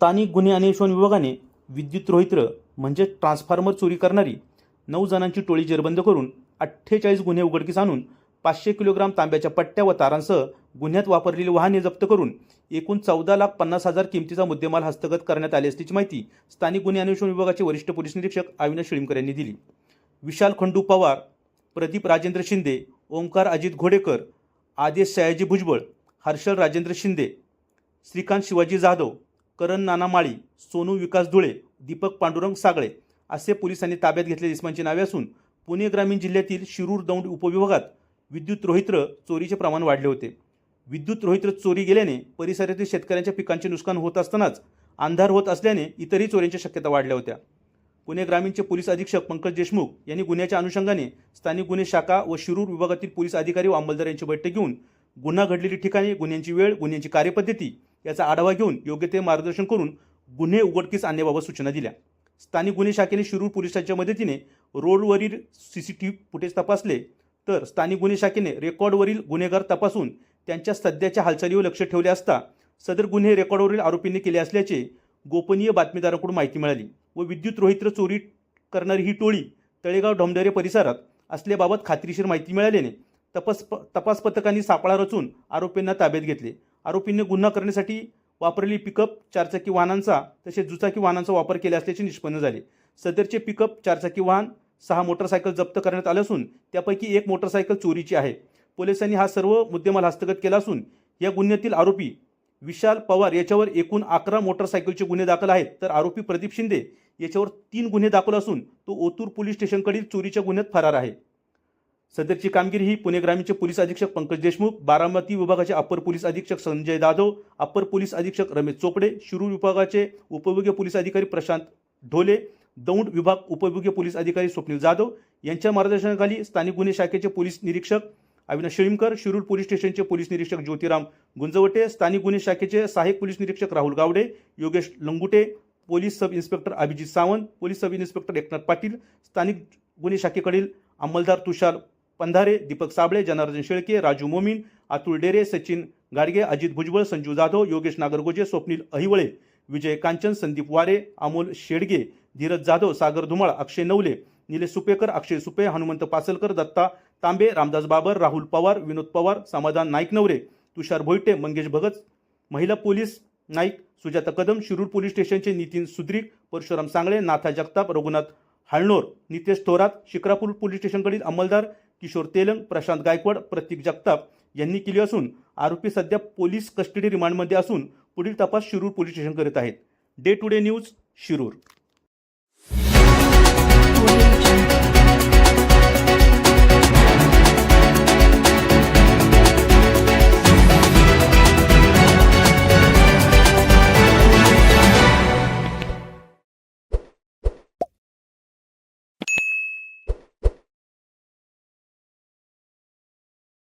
स्थानिक गुन्हे अन्वेषण विभागाने विद्युत रोहित्र म्हणजे ट्रान्सफॉर्मर चोरी करणारी नऊ जणांची टोळी जेरबंद करून अठ्ठेचाळीस गुन्हे उघडकीस आणून पाचशे किलोग्राम तांब्याच्या पट्ट्या व तारांसह गुन्ह्यात वापरलेली वाहने जप्त करून एकूण चौदा लाख पन्नास हजार किमतीचा मुद्देमाल हस्तगत करण्यात आले असल्याची माहिती स्थानिक गुन्हे अन्वेषण विभागाचे वरिष्ठ पोलीस निरीक्षक अविनाश शिळीमकर यांनी दिली. विशाल खंडू पवार प्रदीप राजेंद्र शिंदे ओंकार अजित घोडेकर आदेश सयाजी भुजबळ हर्षल राजेंद्र शिंदे श्रीकांत शिवाजी जाधव करण नाना माळी सोनू विकास धुळे दीपक पांडुरंग सागळे असे पोलिसांनी ताब्यात घेतलेल्या इस्मांची नावे असून पुणे ग्रामीण जिल्ह्यातील शिरूर दौंड उपविभागात विद्युत रोहित्र चोरीचे प्रमाण वाढले होते. विद्युत रोहित्र चोरी गेल्याने परिसरातील शेतकऱ्यांच्या पिकांचे नुकसान होत असतानाच अंधार होत असल्याने इतरही चोरींच्या शक्यता वाढल्या होत्या. पुणे ग्रामीणचे पोलीस अधीक्षक पंकज देशमुख यांनी गुन्ह्याच्या अनुषंगाने स्थानिक गुन्हे शाखा व शिरूर विभागातील पोलीस अधिकारी व अंमलदार यांची बैठक घेऊन गुन्हा घडलेली ठिकाणे गुन्ह्यांची वेळ गुन्ह्यांची कार्यपद्धती याचा आढावा घेऊन योग्य ते मार्गदर्शन करून गुन्हे उघडकीस आणण्याबाबत सूचना दिल्या. स्थानिक गुन्हे शाखेने शिरूर पोलिसांच्या मदतीने रोडवरील C C T V footage तपासले तर स्थानिक गुन्हे शाखेने रेकॉर्डवरील गुन्हेगार तपासून त्यांच्या सध्याच्या हालचालीवर लक्ष ठेवले असता सदर गुन्हे रेकॉर्डवरील आरोपींनी केले असल्याचे गोपनीय बातमीदारांकडून माहिती मिळाली व विद्युत रोहित्र चोरी करणारी ही टोळी तळेगाव ढोमडरे परिसरात असल्याबाबत खात्रीशीर माहिती मिळाल्याने तपास तपास पथकांनी सापळा रचून आरोपींना ताब्यात घेतले. आरोपींनी गुन्हा करण्यासाठी वापरलेली पिकअप चारचाकी वाहनांचा तसेच दुचाकी वाहनांचा वापर केला असल्याचे निष्पन्न झाले. सदरचे पिकअप चारचाकी वाहन सहा मोटरसायकल जप्त करण्यात आले असून त्यापैकी एक मोटरसायकल चोरीची आहे. पोलिसांनी हा सर्व मुद्देमाल हस्तगत केला असून या गुन्ह्यातील आरोपी विशाल पवार याच्यावर एकूण अकरा मोटरसायकलचे गुन्हे दाखल आहेत. तर आरोपी प्रदीप शिंदे याच्यावर तीन गुन्हे दाखल असून तो ओतूर पोलीस स्टेशनकडील चोरीच्या गुन्ह्यात फरार आहे. सदरची कामगिरी ही पुणे ग्रामीणचे पोलीस अधीक्षक पंकज देशमुख बारामती विभागाचे अप्पर पोलीस अधीक्षक संजय जाधव अप्पर पोलीस अधीक्षक रमेश चोपडे शिरूर विभागाचे उपविभागीय पोलीस अधिकारी प्रशांत ढोले दौंड विभाग उपविभागीय पोलीस अधिकारी स्वप्नील जाधव यांच्या मार्गदर्शनाखाली स्थानिक गुन्हे शाखेचे पोलीस निरीक्षक अविनाश शेळीमकर शिरूर पोलीस स्टेशनचे पोलीस निरीक्षक ज्योतिराम गुंजवटे स्थानिक गुन्हे शाखेचे सहाय्यक पोलीस निरीक्षक Rahul Gawade Yogesh Langute police sub inspector Abhijit Sawant police sub inspector Eknath Patil स्थानिक गुन्हे शाखेकडील अंमलदार तुषार पंधारे दीपक साबळे जनार्दन शेळके राजू मोमीन अतुल डेरे सचिन गाडगे अजित भुजबळ संजू जाधव योगेश नागरगोजे स्वप्नील अहिवळे विजय कांचन संदीप वारे अमोल शेडगे धीरज जाधव सागर धुमाळ अक्षय नवले निलेश सुपेकर अक्षय सुपे हनुमंत पासलकर दत्ता तांबे रामदास बाबर राहुल पवार विनोद पवार समाधान नाईक नवरे तुषार भोईटे मंगेश भगत महिला पोलीस नाईक सुजाता कदम शिरूर पोलीस स्टेशनचे नितीन सुद्रिक परशुराम सांगळे नाथा जगताप रघुनाथ हाळनोर नितेश थोरात शिक्रापूर पोलीस स्टेशनकडील अंमलदार किशोर तेलंग प्रशांत गायकवाड प्रतीक जगताप यांनी केली असून आरोपी सध्या पोलीस कस्टडी रिमांडमध्ये असून पुढील तपास शिरूर पोलीस स्टेशन करत आहेत. Day to day news Shirur.